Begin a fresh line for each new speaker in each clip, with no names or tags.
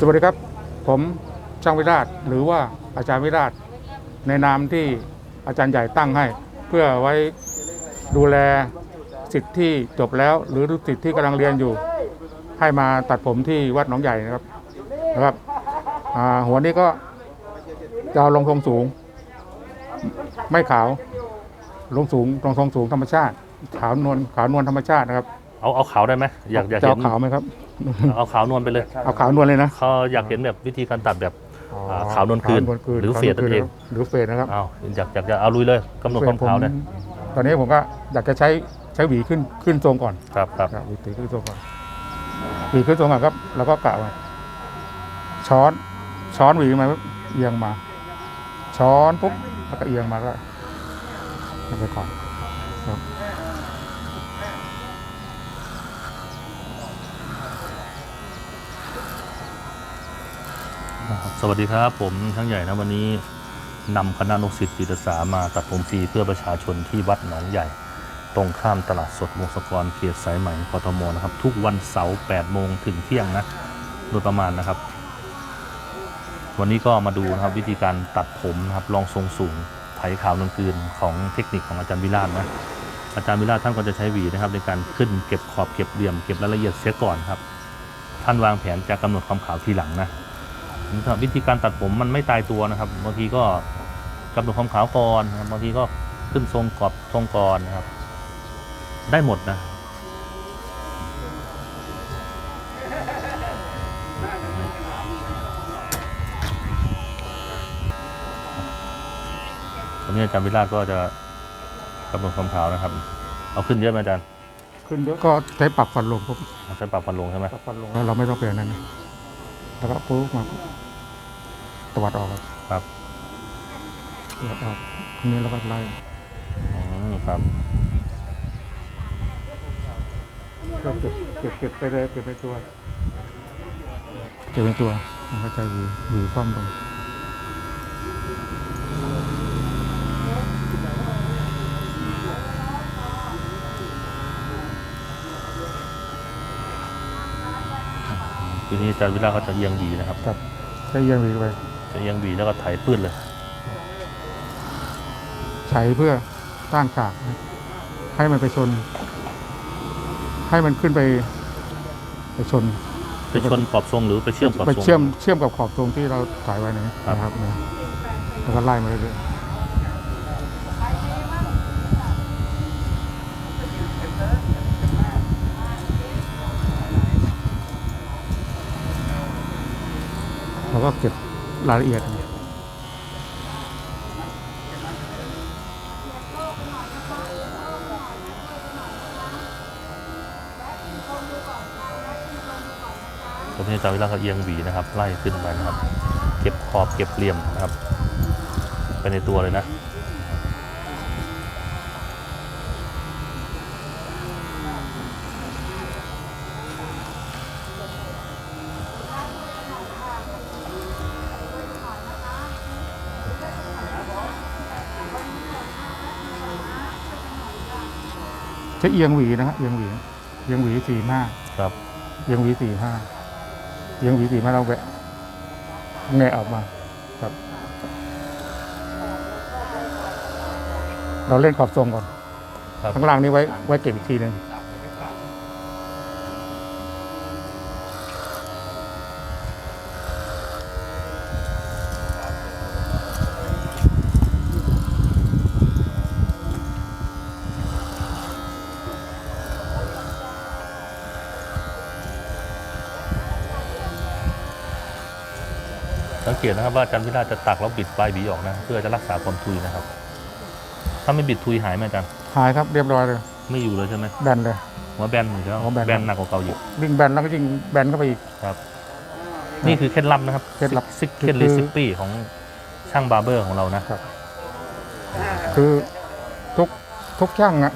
สวัสดีครับ ผมช่างวิราชหรือว่าอาจารย์วิราชในนามที่อาจารย์ใหญ่ตั้งให้ เพื่อไว้ดูแลสิทธิ์ที่จบแล้ว หรือสิทธิ์ที่กำลังเรียนอยู่ ให้มาตัดผมที่วัดหนองใหญ่นะครับนะครับอ่าหัวนี้ก็จะเอาลงทรงสูง ไม่ขาวลงสูงลงทรงสูงธรรมชาติ ขาวนวลขาวนวลธรรมชาตินะครับ
เอาเอาขาวได้ไหมอยากอยาก
จะ
เห็
เอา
น
ขาวไหมครับ
เอาขาวนวลไปเลย
เอาขาวนวลเลยนะ
เขาอยากเห็นแบบวิธีการตัดแบบ
อ๋อ
อ่าขาวนวลคืน หรือเฟดนั่นเอง
หรือเฟดนะครับ
เอาอยากอยากจะเอาลุยเลยกำหนดความขาวเนี่ย
ตอนนี้ผมก็อยากจะใช้ใช้หวีขึ้นขึ้นทรงก่อน
ครับครับ
ครับหวีขึ้นทรงก่อนหวีขึ้นทรงก่อนครับแล้วก็กะมาช้อนช้อนหวีมาปุ๊บเอียงมา ช้อนปุ๊บแล้วก็เอียงมาก็ทำไปก่อนครับ
สวัสดีครับผมช่างใหญ่นะวันนี้นำคณะนุสิตจิตอาสามาตัดผมฟรีเพื่อประชาชนที่วัดหนองใหญ่ ตรงข้ามตลาดสดวงศกรเขตสายไหม่กทมนะครับ ทุกวันเสาร์8โมงถึงเที่ยงนะโดยประมาณนะครับ วันนี้ก็มาดูนะครับวิธีการตัดผมนะครับรองทรงสูงไถขาวนวลคืนของเทคนิคของอาจารย์วิราชนะอาจารย์วิราชท่านก็จะใช้หวีนะครับ ในการขึ้นเก็บขอบเก็บเหลี่ยมเก็บรายละเอียดเสียก่อนครับ ท่านวางแผนจะกำหนดความขาวทีหลังนะ วิธีการตัดผมมันไม่ตายตัวนะครับบางทีก็กำหนดความขาวก่อนนะครับบางทีก็ขึ้นทรงกรอบทรงก่อนนะครับ ได้หมดนะวันนี้อาจารย์วิราชก็จะกำหนดความขาวนะครับ เอาขึ้นเยอะไหมอาจารย์
ขึ้นเยอะก็ใช้ปรับฟันลงปุ๊บ
เอาใช้ปรับฟันลงใช่ไหม
ปรับฟันลงแล้วเราไม่ต้องเปลี่ยนนั้นนะ แล้วก็ปุ๊บมาปุ๊บตวัดออกครับ
ครับ
ตวัดออกทีนี้เราก็ไล่
อืมครับ
ก็เก็บเก็บเก็บไปเลยเก็บไปตัว เก็บเป็นตัวมันก็จะหวีหวีคว่ำลง
ทีนี้อาจารย์วิราชก็จะเอียงหวีนะครับ
ครับใช้เอียงหวีไป
จะเอียงหวีแล้วก็ไถปื้ดเลย
ใช้เพื่อต้านขากนะให้มันไปชน ให้มันขึ้นไป ไปชน
ไปชนขอบทรงหรือไปเชื่อมขอบ
ไป
ทรง
เชื่อมเชื่อมกับขอบตรงที่เราถ่ายไว้นะนะครับนะแล้วก็ไล่มาเรื่อยๆ ก็เก็บรายละเอียด
ตรงนี้อาจารย์วิราก็เอียงหวีนะครับ ไล่ขึ้นไปนะครับ เก็บขอบเก็บเหลี่ยมนะครับ ไปในตัวเลยนะ
ใช้เอียงหวีนะฮะเอียงหวีเอียงหวีสี่ห้า
ครับ
เอียงหวีสี่ห้าเอียงหวีสี่ห้าเราแหวะแงะออกมาครับ เราเล่นขอบทรงก่อน
ครับ
ข้างล่างนี้ไว้ไว้เก็บอีกทีหนึ่ง
งเกตนะครับว่าอาจารย์วิราชจะตักแล้วบิดปลายหวีออกนะ เพื่อจะรักษาความทุยนะครับ ถ้าไม่บิดทุยหายไหมอาจารย์
หายครับเรียบร้อยเลย
ไม่อยู่เลยใช่ไหม
แบนเลย
หัวแบนอยู่แล้ว
หัวแบน
แบนหนักกว่าเก่าอยู่
วิ่งแบนแล้วก็ยิงแบนเข้าไปอีก
ครับ นี่คือเคล็ดลับนะครับ
เคล็ดลับ
ซิก
คือ
เคล็ดลิซิปี้ของช่างบาร์เบอร์ของเรานะ
คือทุกทุกช่างอะ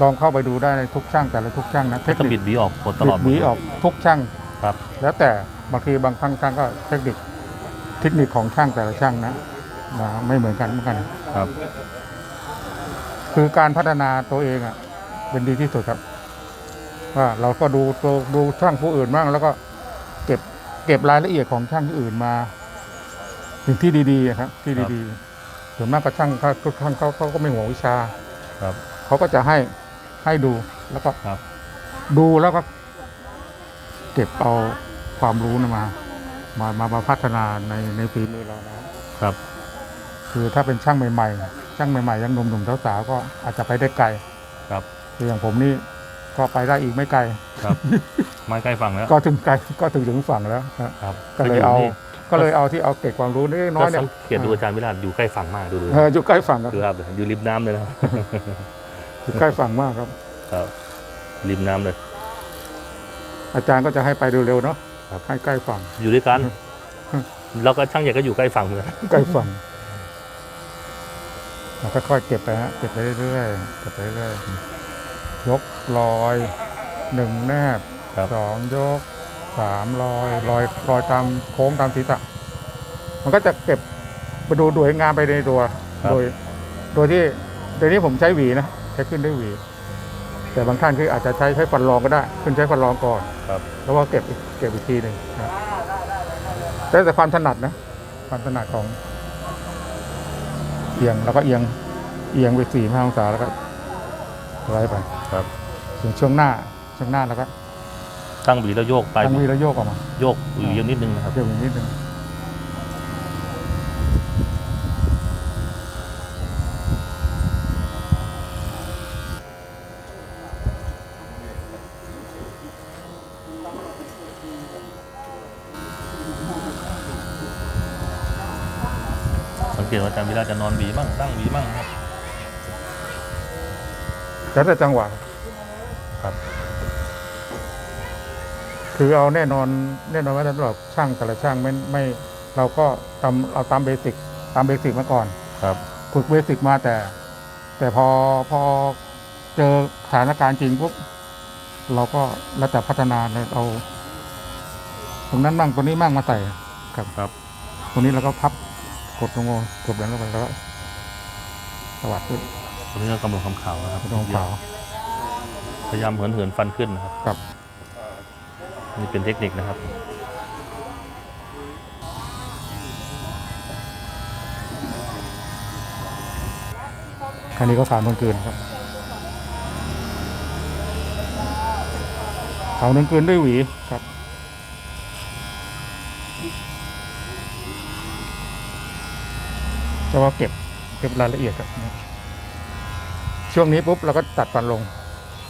ลองเข้าไปดูได้เลยทุกช่างแต่ละทุกช่างนะเทค
ก็
นิ
บิ
ค
ดหวีออกหมดตลอด
บิดหวีออกทุกช่าง
ครับ
แล้วแต่ บางทีบางครั้งช่างก็เทคนิคเทคนิคของช่างแต่ละช่างนะนะไม่เหมือนกันเหมือนกัน
ครับ
คือการพัฒนาตัวเองอะ เป็นดีที่สุดครับ ว่าเราก็ดูตัวดูช่างผู้อื่นบ้างแล้วก็เก็บเก็บรายละเอียดของช่างที่อื่นมาถึงที่ดีๆอะครับ ที่ดีๆส่วนมากก็ช่างเขาทุกช่างเขาเขาก็ไม่ห่วงวิชา
ครับ
เขาก็จะให้ให้ดูแล้วก็
ครับ
ดูแล้วก็ เก็บเอา ความรู้นะมา มามามาพัฒนาในในฝีมือเรานะครับ คือถ้าเป็นช่างใหม่ๆ ช่างใหม่ๆยังหนุ่มๆสาวๆก็อาจจะไปได้ไกล
ครับ
คืออย่างผมนี่ก็ไปได้อีกไม่ไกล
ครับไม้ใกล้ฝั่งแล้ว
ก็ถึงไกลก็ถึงถึงฝั่งแล้วฮะ
ครับ
ก็เลยเอา
นี่
ก็เลยเอาที่เอาเก็บความรู้นิดน้
ก็
อยเนี่ย
สังเกตดูอาจารย์วิราชอยู่ใกล้ฝั่งมากดูดู
เอออยู่ใกล้ฝั่งครับ
ดูครับอยู่ริมน้ำเลยนะครับ
อยู่ใกล้ฝั่งมากครับ
ครับริมน้ำเลย
อาจารย์ก็จะให้ไปเร็วๆเนาะ
ครับ
ให้ใกล้ฝั่ง
อยู่ด้วยกัน
อืม
แล้วก็ช่างใหญ่ก็อยู่ใกล้ฝั่งเหมือนกัน
ใกล้ฝั่งเราค่อยๆเก็บไปฮะเก็บไปเรื่อยๆเก็บไปเรื่อยๆยกลอยหนึ่งแนบ
ครับ
สองยกสามลอยลอยลอยตามโค้งตามศีรษะมันก็จะเก็บไปดูสวยงามไปในตัว
ครับ
โดย โดยที่เดี๋ยวนี้ผมใช้หวีนะใช้ขึ้นด้วยหวี แต่บางท่านคืออาจจะใช้ใช้ฟันรองก็ได้ขึ้นใช้ฟันรองก่อน
ครับ
แล้วก็เก็บอีกเก็บอีกทีหนึ่งนะแล้วแต่ความถนัดนะ ความถนัดของ เอียงแล้วก็เอียงเอียงไปสี่ห้าองศาแล้วก็ไล่ไป
ครับ
ถึงช่วงหน้าช่วงหน้าแล้วก็
ตั้งหวีแล้วโยกไป
ตั้งวีแล้วโยกออกมา
โยกหวีนิดนึงนะครับ
เดี๋ยวอีกนิดนึง
สังเกตว่าอาจารย์วิราชจะนอนหวีบ้างตั้งหวีบ้างนะครับ
แล้วแต่จังหวะ
ครับ
คือเอาแน่นอนแน่นอนว่าสำหรับช่างแต่ละช่างไม่ไม่เราก็ตามเอาตามเบสิกตามเบสิกมาก่อน
ครับ
ฝึกเบสิกมาแต่ แต่พอพอเจอสถานการณ์จริงปุ๊บเราก็แล้วแต่พัฒนาเลยเอา ตรงนั้นมั่งตรงนี้มั่งมาใส่ครับ
ครับ
ตรงนี้เราก็พับ กดลงมากดแรงลงไปแล้วก็สวัสดี
ตรงนี้ก็กำหนดคำขาวนะครับ
ตรงขาว
พยายามเหินเหินฟันขึ้นนะครับ
ครับ
นี่เป็นเทคนิคนะครับ
คันนี้ก็ผ่านคนเกินครับเขานึงเกินด้วยหวีครับ จะว่าเก็บเก็บรายละเอียดครับช่วงนี้ปุ๊บเราก็ตัดฟันลง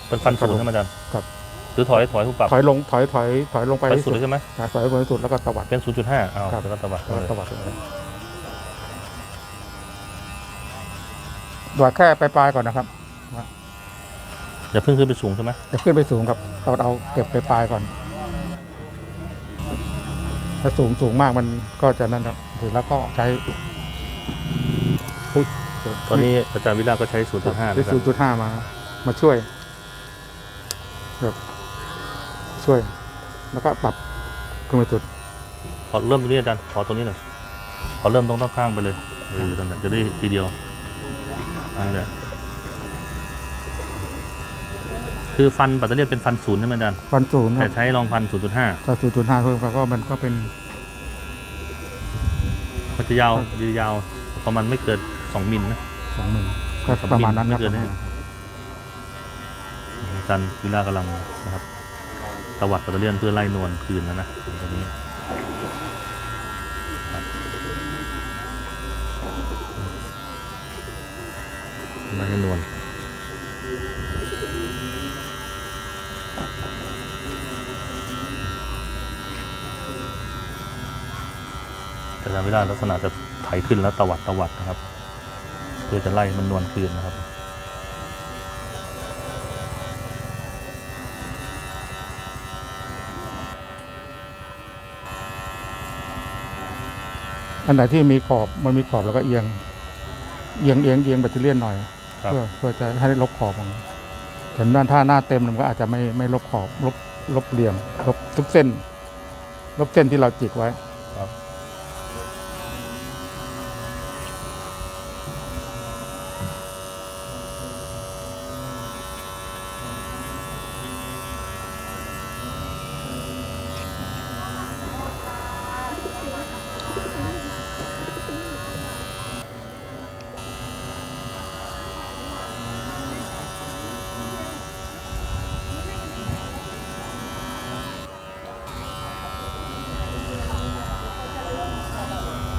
เป็นฟันสูงใช่ไหมอาจารย์
ครับ
หรือถอยถอยทุกปรับ
ถอยลงถอยถอยถอยลงไป
ถอย
ให้
สุดเลยใช่ไหม
อ่าถอยลงไปให้สุดแล้วก็ตวัด
เป็น0.5อ้าว
ครับ
แล้วก็ตวัด
แล้วก็
เลย
ตวัดลงไปตวัดแค่ปลายๆก่อนนะครับ
อย่าเพิ่งขึ้นไปสูงใช่ไหม
จะขึ้นไปสูงครับเราเอาเก็บไปปลายก่อน ถ้าสูงสูงมากมันก็จะนั่นครับถึงแล้วก็ใช้ อุ๊ย
ตอนนี้อาจารย์วิลาก็ใช้ 0.5
ใช้
นะครั
ศู
บ
นย์จุดห้ามา มาช่วยแบบช่วย แล้วก็ปรับขึ้นไปสุด
ขอเริ่มตรงนี้อาจารย์ ขอตรงนี้หน่อย ขอเริ่มตรงข้างๆไปเลยเออตรงนั้นจะได้ทีเดียวอันแหละคือฟันปัตเตอร์เลียนเป็นฟันศูนย์ใช่ไหมอาจารย์
ฟันศูนย์ค
แต่
รับ
ใช้รองฟัน 0.5
ถ้าศูนย์จุดห้าเพิ่มก็มันก็เป็น
มันจะยาวจะยาวประมาณไม่เกิน 2มิลนะ
สองหมื่นก็ประมาณนั้นครับ
ไเกินแน่อาจารย์วิลากำลังนะครับตวัดปัตเตอร์เลียนเพื่อไล่นวลคืนนะนะตรงนี้ครับไล่ให้นวลแต่อาจารย์วิลาลักษณะจะไถขึ้นแล้วตวัดตวัดนะครับ เพื่อจะไล่มันนวลคืนนะครับ
อันไหนที่มีขอบมันมีขอบแล้วก็เอียง เอียงเอียงเอียงแบตเตอรี่ยนหน่อย
ครับ
เพื่อเพื่อจะให้ลบขอบของแต่ด้านถ้าหน้าเต็มมันก็อาจจะไม่ไม่ลบขอบลบลบเหลี่ยมลบทุกเส้น ลบเส้นที่เราจิกไว้
ครับ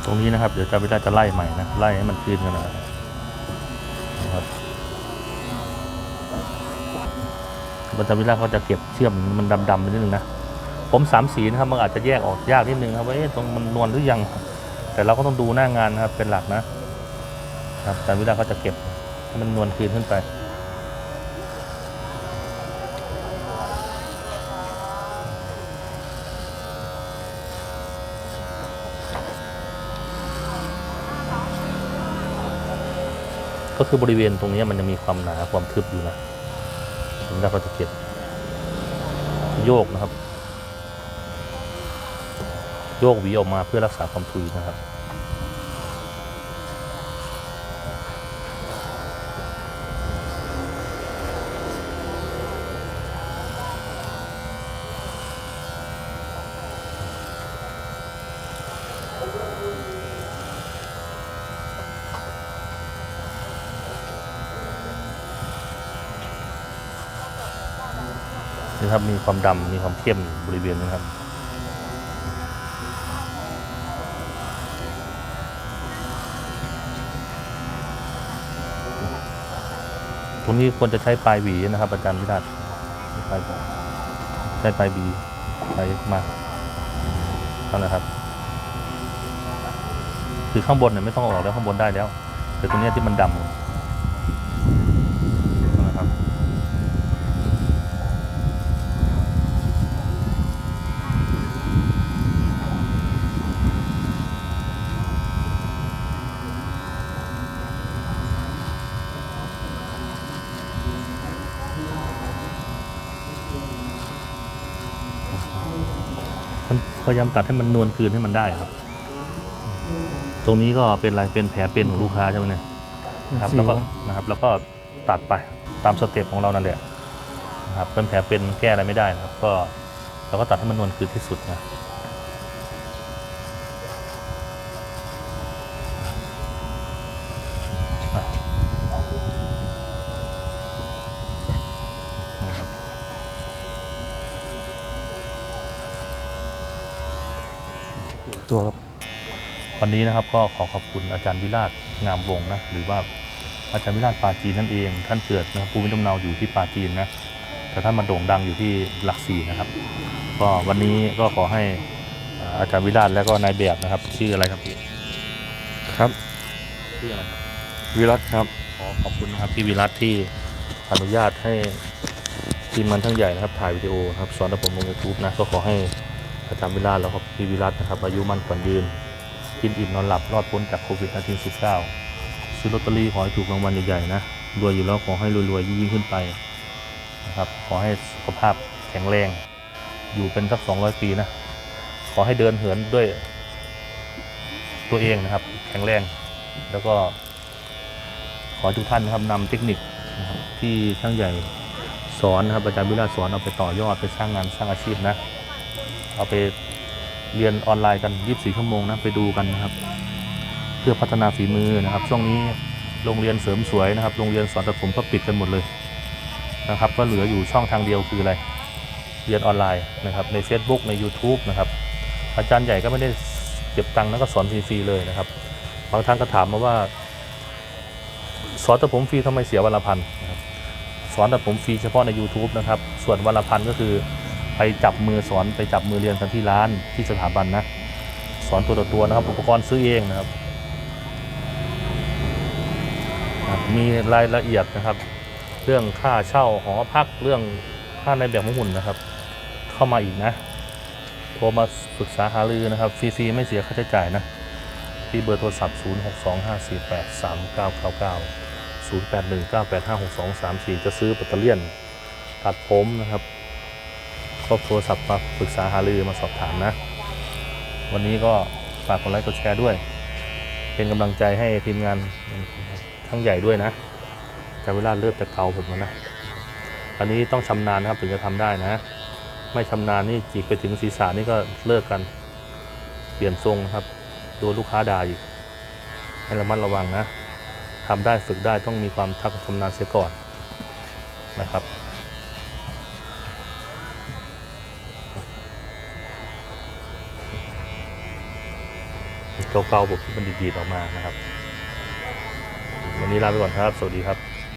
รงนี้นะครับ เดี๋ยวจารย์วิราจะไล่ใหม่นะ ไล่ให้มันคืนกันนะครับนะครับอาจารย์วิราชก็จะเก็บเชื่อมมันดำๆไปนิดนึงนะ ผมสามสีนะครับมันอาจจะแยกออกยากนิดนึงครับว่าเอ๊ะตรงมันนวลหรือยัง แต่เราก็ต้องดูหน้างานนะครับเป็นหลักนะครับอาจาวิราชก็จะเก็บให้มันนวลคืนขึ้นไป ก็คือบริเวณตรงนี้มันจะมีความหนาความทึบอยู่นะแล้วก็จะเก็บโยกนะครับ โยกหวีออกมาเพื่อรักษาความทุยนะครับ นี่ครับ มีความดำมีความเข้มบริเวณนี้ครับตรงนี้ควรจะใช้ปลายหวีนะครับอาจารย์วิราชปลายใช้ปลายหวีไปมานั่นแหละครับ คือข้างบนเนี่ยไม่ต้องออกแล้วข้างบนได้แล้ว แต่ตรงนี้ที่มันดำนั่นนะครับ มัน พยายามตัดให้มันนวลคืนให้มันได้ครับ ตรงนี้ก็เป็นอะไรเป็นแผลเป็นของลูกค้าใช่ไหมเนี่ยครับแล้วก็นะครับแล้วก็ตัดไปตามสเต็ปของเรานั่นแหละนะครับเป็นแผลเป็นแก้อะไรไม่ได้นะครับ ก็เราก็ตัดให้มันนวลคืนที่สุดนะครับ
ตัวครับ
วันนี้นะครับก็ขอขอบคุณอาจารย์วิราชงามวงศ์นะหรือว่าอาจารย์วิราชปาจีนนั่นเอง ท่านเกิดนะครับภูมิลำเนาอยู่ที่ปาจีนนะแต่ท่านมาโด่งดังอยู่ที่หลักสี่นะครับ ก็วันนี้ก็ขอให้อ่าอาจารย์วิราชและก็นายแบบนะครับ ชื่ออะไรครับพี่
ครับ
ชื่ออะไรครับ
วิรัตครับ
ขอขอบคุณนะครับพี่วิรัตที่อนุญาตให้ทีมงานทั้งใหญ่นะครับถ่ายวิดีโอนะครับสอนระบบลงยูทูบนะก็ขอให้ อาจารย์วิราแล้วก็พี่วิรัตนะครับอายุมั่นขวัญยืน กินอิ่มนอนหลับรอดพ้นจากโควิด -19 ซื้อลอตเตอรี่ขอให้ถูกรางวัลใหญ่ๆนะรวยอยู่แล้วขอให้รวยๆยิ่งขึ้นไปนะครับขอให้สุขภาพแข็งแรง อยู่เป็นสัก 200 ปีนะ ขอให้เดินเหินด้วยตัวเองนะครับ แข็งแรง แล้วก็ขอให้ทุกท่านนะครับนำเทคนิคนะครับที่ช่างใหญ่สอนนะครับอาจารย์วิราสอนเอาไปต่อยอดไปสร้างงานสร้างอาชีพนะ เอาไปเรียนออนไลน์กัน 24 ชั่วโมงนะไปดูกันนะครับ เพื่อพัฒนาฝีมือนะครับ ช่วงนี้โรงเรียนเสริมสวยนะครับ โรงเรียนสอนตัดผมก็ปิดกันหมดเลยนะครับ ก็เหลืออยู่ช่องทางเดียวคืออะไร เรียนออนไลน์นะครับ ใน Facebook ใน YouTube นะครับ อาจารย์ใหญ่ก็ไม่ได้เก็บตังค์แล้วก็สอนฟรีๆเลยนะครับ บางท่านก็ถามมาว่า สอนตัดผมฟรีทำไมเสียวันละพันนะครับสอนตัดผมฟรีเฉพาะใน YouTube นะครับ ส่วนวันละพันก็คือ ไปจับมือสอนไปจับมือเรียนกันที่ร้านที่สถาบันนะ สอนตัวต่อตัวนะครับ อุปกรณ์ซื้อเองนะครับ มีรายละเอียดนะครับ เรื่องค่าเช่าหอพักเรื่องค่าในแบบของหุ่นนะครับ เข้ามาอีกนะโทรมาปรึกษาหารือนะครับฟรีๆไม่เสียค่าใช้จ่ายนะที่เบอร์โทรศัพท์ 0625483999 0819856234 จะซื้อแบตเตอรี่ยนตัดผมนะครับ ก็โทรศัพท์มาปรึกษาหารือมาสอบถามนะ วันนี้ก็ฝากกดไลค์กดแชร์ด้วย เป็นกำลังใจให้ทีมงานทั้งใหญ่ด้วยนะจะเวลาเริ่มจะเกาผมแล้วนะอันนี้ต้องชำนาญนะครับถึงจะทำได้นะ ไม่ชำนาญนี่จีกไปถึงศีรษะนี่ก็เลิกกัน เปลี่ยนทรงนะครับโดนลูกค้าด่าอีกให้ระมัดระวังนะทำได้ฝึกได้ต้องมีความทักชำนาญเสียก่อนนะครับ เก่าๆบวกที่มันดีๆออกมานะครับ วันนี้ลาไปก่อนครับ สวัสดีครับ